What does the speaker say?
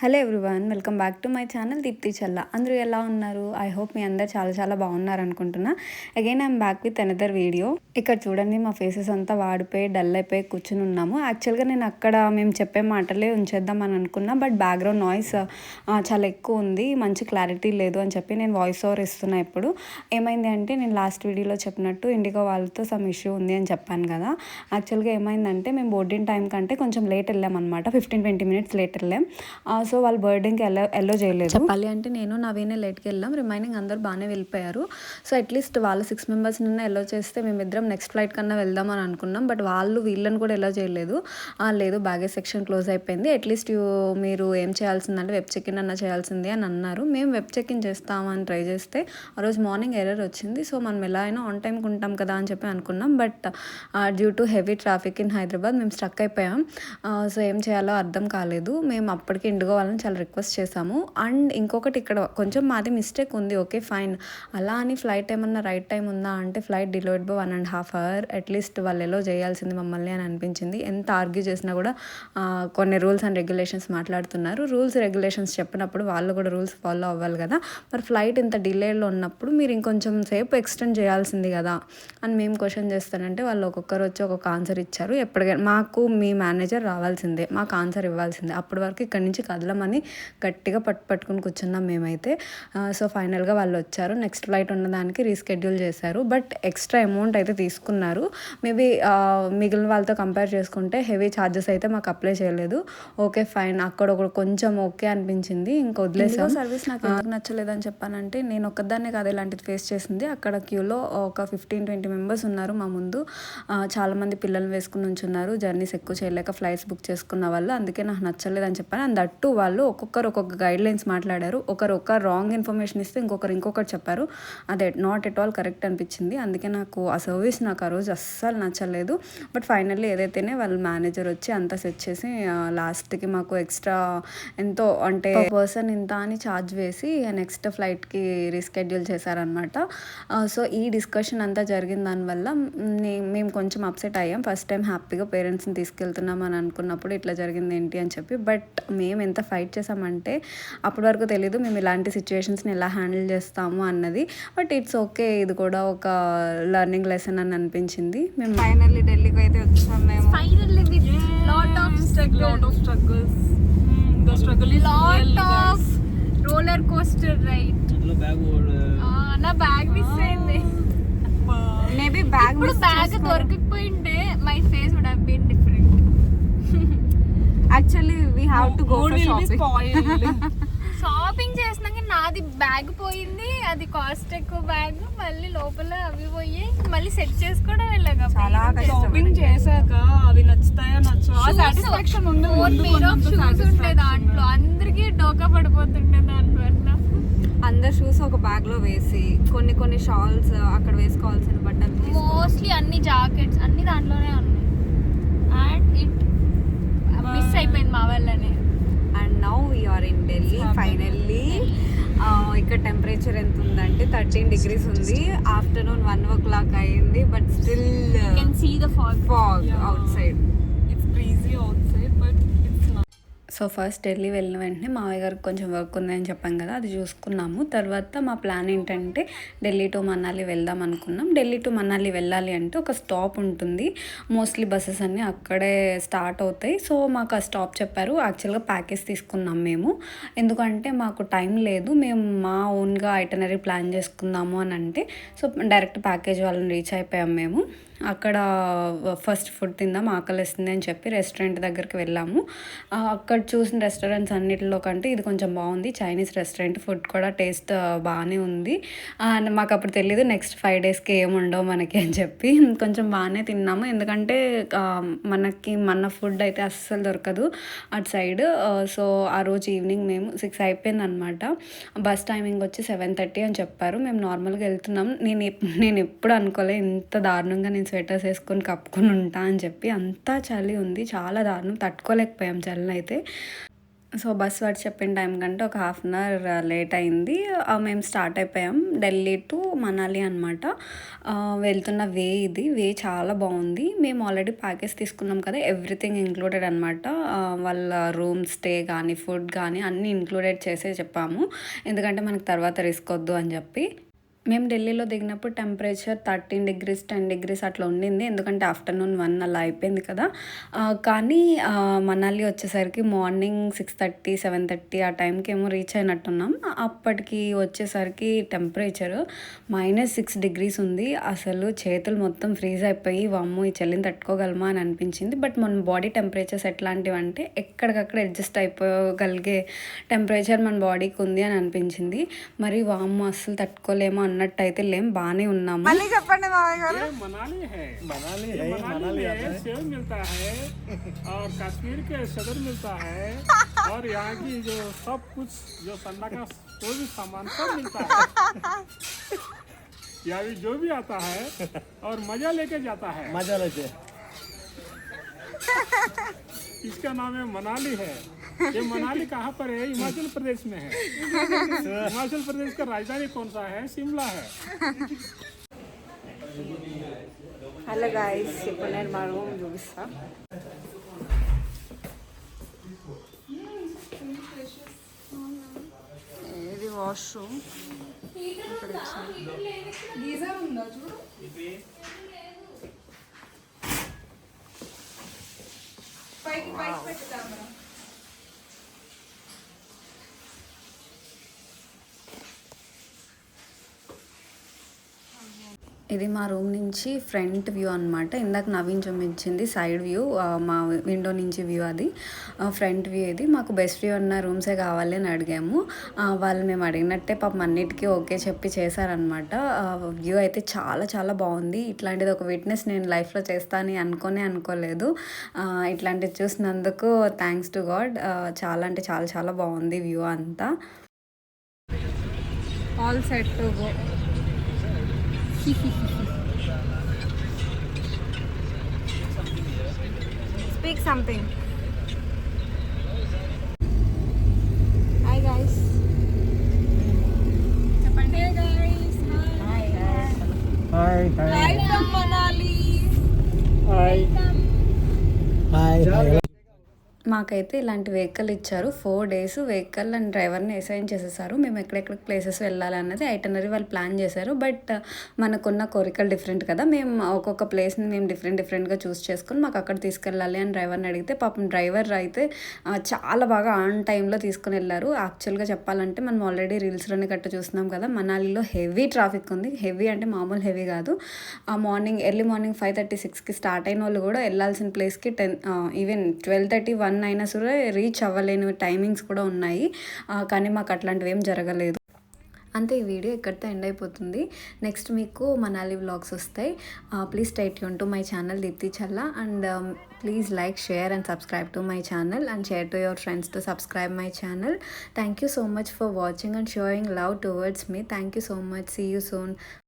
Hello everyone welcome back to my channel Deepthi Challa. అందరూ ఎలా ఉన్నారు? ఐ హోప్ మీ అందరు చాలా చాలా బాగున్నారు అనుకుంటున్నా. Again I'm back with another video ఇక్కడ చూడండి మా ఫేసెస్ అంతా వాడిపోయి డల్ అయిపోయి కూర్చుని ఉన్నాము. యాక్చువల్గా నేను అక్కడ మేము చెప్పే మాటలే ఉంచేద్దాం అని అనుకున్నా బట్ బ్యాక్గ్రౌండ్ నాయిస్ చాలా ఎక్కువ ఉంది. మంచి క్లారిటీ లేదు అని చెప్పి నేను వాయిస్ ఓవర్ ఇస్తున్నా ఇప్పుడు. ఏమైంది అంటే నేను లాస్ట్ వీడియోలో చెప్పినట్టు ఇండిగో వాళ్ళతో సమ్ ఇష్యూ ఉంది అని చెప్పాను కదా. యాక్చువల్గా ఏమైందంటే మేము బోర్డింగ్ టైం కంటే కొంచెం లేట్ వెళ్ళాం అనమాట ఫిఫ్టీన్ ట్వంటీ మినిట్స్ లేట్ వెళ్ళాం సో వాళ్ళు బర్త్డేకి ఎల్లో ఎల్లో చేయలేదు. చెప్పాలి అంటే నేను నవీనే లేట్కి వెళ్ళాం. రిమైనింగ్ అందరు బాగానే వెళ్ళిపోయారు. సో అట్లీస్ట్ వాళ్ళ సిక్స్ మెంబర్స్ నిన్న ఎల్లో చేస్తే మేమిద్దరం నెక్స్ట్ ఫ్లైట్ కన్నా వెళ్దాం అని అనుకున్నాం. బట్ వాళ్ళు వీళ్ళని కూడా ఎల్లో చేయలేదు. లేదు బ్యాగేజ్ సెక్షన్ క్లోజ్ అయిపోయింది. అట్లీస్ట్ మీరు ఏం చేయాల్సిందంటే వెబ్ చెక్ ఇన్ అన్న చేయాల్సింది అని అన్నారు. మేము వెబ్ చెక్ ఇన్ చేస్తామని ట్రై చేస్తే ఆ రోజు మార్నింగ్ ఎర్రర్ వచ్చింది. సో మనం ఎలా అయినా ఆన్ టైంకి ఉంటాం కదా అని చెప్పి అనుకున్నాం. But due to heavy traffic in Hyderabad మేము స్ట్రక్ అయిపోయాం. సో ఏం చేయాలో అర్థం కాలేదు. మేము అప్పటికి ఇండిగో వాళ్ళని చాలా రిక్వెస్ట్ చేశాము. అండ్ ఇంకొకటి ఇక్కడ కొంచెం మాది మిస్టేక్ ఉంది. Okay fine. అలా అని ఫ్లైట్ ఏమన్నా రైట్ టైం ఉందా అంటే flight delayed by one and half hour. At least వాళ్ళు ఎలా చేయాల్సింది మమ్మల్ని అని అనిపించింది. ఎంత ఆర్గ్యూ చేసినా కూడా కొన్ని రూల్స్ అండ్ రెగ్యులేషన్స్ మాట్లాడుతున్నారు. రూల్స్ రెగ్యులేషన్స్ చెప్పినప్పుడు వాళ్ళు కూడా రూల్స్ ఫాలో అవ్వాలి కదా. మరి ఫ్లైట్ ఇంత డిలేలో ఉన్నప్పుడు మీరు ఇంకొంచెం సేపు ఎక్స్టెండ్ చేయాల్సింది కదా అని మేము క్వశ్చన్ చేస్తానంటే వాళ్ళు ఒక్కొక్కరు వచ్చి ఒక్కొక్క ఆన్సర్ ఇచ్చారు. ఎప్పటికైనా మాకు మీ మేనేజర్ రావాల్సిందే మాకు ఆన్సర్ ఇవ్వాల్సిందే. అప్పటి వరకు ఇక్కడి నుంచి కదలమని గట్టిగా పట్టు పట్టుకుని కూర్చున్నాం మేమైతే. సో ఫైనల్గా వాళ్ళు వచ్చారు. నెక్స్ట్ ఫ్లైట్ ఉన్నదానికి రీస్కెడ్యూల్ చేశారు. బట్ ఎక్స్ట్రా అమౌంట్ అయితే తీసుకున్నారు. మేబీ మిగిలిన వాళ్ళతో కంపేర్ చేసుకుంటే హెవీ ఛార్జెస్ అయితే మాకు అప్లై చేయలేదు. Okay fine. అక్కడ ఒక కొంచెం ఓకే అనిపించింది. ఇంకా వదిలేసాం. సర్వీస్ నాకు ఎందుకు నచ్చలేదని చెప్పానంటే నేను ఒక్కదాన్నే కాదు ఇలాంటిది ఫేస్ చేసింది. అక్కడ క్యూలో ఒక ఫిఫ్టీన్ ట్వంటీ మెంబర్స్ ఉన్నారు మా ముందు. చాలామంది పిల్లలు వేసుకుని ఉంచున్నారు జర్నీస్ ఎక్కువ చేయలేక ఫ్లైట్స్ బుక్ చేసుకున్న వాళ్ళు. అందుకే నాకు నచ్చలేదని చెప్పాను. అండ్ దట్టు వాళ్ళు ఒక్కొక్కరు ఒక్కొక్క గైడ్లైన్స్ మాట్లాడారు. ఒకరు ఒక రాంగ్ ఇన్ఫర్మేషన్ ఇస్తే ఇంకొకరు ఇంకొకటి చెప్పారు. అదే నాట్ ఎట్ ఆల్ కరెక్ట్ అనిపించింది. అందుకే నాకు ఆ సర్వీస్ నాకు ఆ రోజు అస్సలు నచ్చలేదు. బట్ ఫైనల్లీ ఏదైతేనే వాళ్ళ మేనేజర్ వచ్చి అంతా సెట్ చేసి లాస్ట్కి మాకు ఎక్స్ట్రా ఎంతో అంటే పర్సన్ ఇంత అని ఛార్జ్ వేసి నెక్స్ట్ ఫ్లైట్కి రీస్కెడ్యూల్ చేశారనమాట సో ఈ డిస్కషన్ అంతా జరిగిన దానివల్ల మేము కొంచెం అప్సెట్ అయ్యాం. ఫస్ట్ టైం హ్యాపీగా పేరెంట్స్ని తీసుకెళ్తున్నాం అని అనుకున్నప్పుడు ఇట్లా జరిగింది ఏంటి అని చెప్పి. బట్ మేము ఎంత ఫైట్ చేసామంటే అప్పటి వరకు తెలీదు మేము ఇలాంటి సిచ్యువేషన్స్ని ఎలా హ్యాండిల్ చేస్తాము అన్నది. బట్ ఇట్స్ ఓకే ఇది కూడా ఒక లర్నింగ్ లెసన్ అని అనిపించింది. మేము ఫైనల్లీ ఢిల్లీకి అయితే వచ్చాం మేము. Mm, the struggle is lot really of guys. roller coaster ride Ah, నా బ్యాగ్ మిస్ అయింది. మేబీ బ్యాగ్ ఇప్పుడు bag దొరకకపోయింటే my face would have been different actually we have to go for shopping. Shopping చేసినాక నాది bag పోయింది. అది cost ఎక్కువ bag మళ్ళీ లోపల అవి పోయి మళ్ళీ సెట్ చేసుకోవడం వెళ్ళాక చాలా. షాపింగ్ చేశాక అవి నచ్చుతాయో నచ్చో సాటిస్ఫాక్షన్ కొన్నంత ఉండే దాంట్లో. అందరికి డోకా పడిపోతుండే దాంట్లో అట్లా అందరు షూస్ ఒక బ్యాగ్లో వేసి కొన్ని కొన్ని షాల్స్ అక్కడ వేసుకోవాల్సిన బట్టలు మోస్ట్లీ అన్ని జాకెట్స్ అన్ని దాంట్లోనే ఉన్నాయి అండ్ ఇట్ మిస్ అయిపోయింది మా and now are in Delhi finally ఇక్కడ టెంపరేచర్ ఎంత ఉందంటే థర్టీన్ డిగ్రీస్ ఉంది. ఆఫ్టర్నూన్ వన్ ఓ క్లాక్ అయింది but still can see the fog fog. Outside it's breezy outside but so first Delhi వెళ్ళిన వెంటనే మావయ్య గారికి కొంచెం వర్క్ ఉందని చెప్పాం కదా అది చూసుకున్నాము. తర్వాత మా ప్లాన్ ఏంటంటే ఢిల్లీ టు మనాలి వెళ్దాం అనుకున్నాం. ఢిల్లీ టు మనాలి వెళ్ళాలి అంటే ఒక స్టాప్ ఉంటుంది. మోస్ట్లీ బస్సెస్ అన్నీ అక్కడే స్టార్ట్ అవుతాయి. సో మాకు ఆ స్టాప్ చెప్పారు. యాక్చువల్గా ప్యాకేజ్ తీసుకున్నాం మేము. ఎందుకంటే మాకు టైం లేదు. మేము మా ఓన్గా ఐటనరీ ప్లాన్ చేసుకుందాము అని అంటే సో డైరెక్ట్ ప్యాకేజ్ వాళ్ళని రీచ్ అయిపోయాం మేము. అక్కడ ఫస్ట్ ఫుడ్ తిందాం ఆకలిస్తుంది అని చెప్పి రెస్టారెంట్ దగ్గరికి వెళ్ళాము. అక్కడ చూసిన రెస్టారెంట్స్ అన్నిటిలో కంటే ఇది కొంచెం బాగుంది. చైనీస్ రెస్టారెంట్ ఫుడ్ కూడా టేస్ట్ బాగానే ఉంది. అండ్ మాకు అప్పుడు తెలియదు నెక్స్ట్ ఫైవ్ డేస్కి ఏముండవు మనకి అని చెప్పి. కొంచెం బాగానే తిన్నాము. ఎందుకంటే మనకి మన ఫుడ్ అయితే అస్సలు దొరకదు అటు సైడ్. సో ఆ రోజు ఈవినింగ్ మేము సిక్స్ అయిపోయింది అనమాట బస్ టైమింగ్ వచ్చి సెవెన్ థర్టీ అని చెప్పారు. మేము నార్మల్గా వెళ్తున్నాం. నేను నేను ఎప్పుడు అనుకోలే ఇంత దారుణంగా నేను స్వెటర్స్ వేసుకొని కప్పుకొని ఉంటా అని చెప్పి అంతా చలి ఉంది. చాలా దారుణం. తట్టుకోలేకపోయాం చలిని అయితే. సో బస్ వాడు చెప్పిన టైం కంటే ఒక హాఫ్ అన్ అవర్ లేట్ అయింది. మేము స్టార్ట్ అయిపోయాం. ఢిల్లీ టు మనాలి అనమాట వెళ్తున్న వే ఇది. వే చాలా బాగుంది. మేము ఆల్రెడీ ప్యాకేజ్ తీసుకున్నాం కదా. ఎవ్రీథింగ్ ఇంక్లూడెడ్ అనమాట వాళ్ళ రూమ్ స్టే కానీ ఫుడ్ కానీ అన్నీ ఇంక్లూడెడ్ చేసే చెప్పాము. ఎందుకంటే మనకు తర్వాత రిస్క్ వద్దు అని చెప్పి. మేము ఢిల్లీలో దిగినప్పుడు temperature thirteen degrees ten degrees అట్లా ఉండింది. ఎందుకంటే ఆఫ్టర్నూన్ వన్ అలా అయిపోయింది కదా. కానీ మనాలి వచ్చేసరికి morning six thirty seven thirty ఆ టైంకి ఏమో రీచ్ అయినట్టున్నాం. అప్పటికి వచ్చేసరికి టెంపరేచర్ మైనస్ సిక్స్ డిగ్రీస్ ఉంది. అసలు చేతులు మొత్తం ఫ్రీజ్ అయిపోయి వమ్ము ఈ చలిని తట్టుకోగలమా అని అనిపించింది. బట్ మన బాడీ టెంపరేచర్స్ ఎట్లాంటివి అంటే ఎక్కడికక్కడ అడ్జస్ట్ అయిపోగలిగే టెంపరేచర్ మన బాడీకి ఉంది అని అనిపించింది. మరి వామ్మో అస్సలు తట్టుకోలేమో అన్నట్టు అయితే లేం బాగానే ఉన్నాము మళ్ళీ చెప్పండి మామయ్య గారు ये मनाली है मनाली है मनाली में सेब मिलता है और कश्मीर के सदर मिलता है और यहाँ की जो सब कुछ जो ठंडा का कोई भी सामान सब मिलता है यहाँ भी जो भी आता है और मजा लेके जाता है मजा लेते इसका नाम है मनाली है ये मनाली कहाँ पर है हिमाचल प्रदेश में है हिमाचल प्रदेश का राजधानी कौन सा है शिमला है హలో గాయస్ ఇప్పుడు నేను మా రూమ్ చూపిస్తా ఇది వాష్రూమ్ పైకి పైకి పెట్టుతాం మనం ఇది మా రూమ్ నుంచి ఫ్రంట్ వ్యూ అనమాట ఇందాక నవీన్ చూపించింది సైడ్ వ్యూ మా విండో నుంచి వ్యూ అది. ఫ్రంట్ వ్యూ ఇది. మాకు బెస్ట్ వ్యూ ఉన్న రూమ్సే కావాలి అని అడిగాము. వాళ్ళు మేము అడిగినట్టే పాపం అన్నిటికీ ఓకే చెప్పి చేశారనమాట వ్యూ అయితే చాలా చాలా బాగుంది. ఇట్లాంటిది ఒక విట్నెస్ నేను లైఫ్లో చేస్తాను అనుకోనే అనుకోలేదు. ఇట్లాంటిది చూసినందుకు థ్యాంక్స్ టు గాడ్. చాలా అంటే చాలా చాలా బాగుంది వ్యూ అంతా. All set to go Speak something. Hi guys. చెప్పండి guys. Hi guys. Hi. Hi. Hi from Manali. Hi. Hi. Hi. మాకైతే ఇలాంటి వెహికల్ ఇచ్చారు. ఫోర్ డేస్ వెహికల్ అండ్ డ్రైవర్ని అసైన్ చేసేసారు. మేము ఎక్కడెక్కడ ప్లేసెస్ వెళ్ళాలి అన్నది ఐటనరీ వాళ్ళు ప్లాన్ చేశారు. బట్ uh, మనకున్న కోరికలు డిఫరెంట్ కదా. మేము ఒక్కొక్క ప్లేస్ని మేము డిఫరెంట్ డిఫరెంట్గా చూస్ చేసుకుని మాకు అక్కడ తీసుకెళ్ళాలి అని డ్రైవర్ని అడిగితే పాపం డ్రైవర్ అయితే చాలా బాగా ఆన్ టైంలో తీసుకుని వెళ్ళారు. యాక్చువల్గా చెప్పాలంటే మనం ఆల్రెడీ రీల్స్లోనే గట్ట చూస్తున్నాం కదా. మనాలిలో హెవీ ట్రాఫిక్ ఉంది. హెవీ అంటే మామూలు హెవీ కాదు. ఆ morning early morning five thirty సిక్స్కి స్టార్ట్ అయిన వాళ్ళు కూడా వెళ్ళాల్సిన ప్లేస్కి ten even twelve thirty one అయినా సరే రీచ్ అవ్వలేని టైమింగ్స్ కూడా ఉన్నాయి. కానీ మాకు అట్లాంటివి ఏం జరగలేదు. అంతే ఈ వీడియో ఇక్కడితో ఎండ్ అయిపోతుంది. నెక్స్ట్ మీకు మనాలి వ్లాగ్స్ వస్తాయి. Please stay Yoon to my channel Deepthi Challa and please like share and subscribe to my channel and share to your friends to subscribe my channel thank you so much for watching and showing love towards me thank you so much see you soon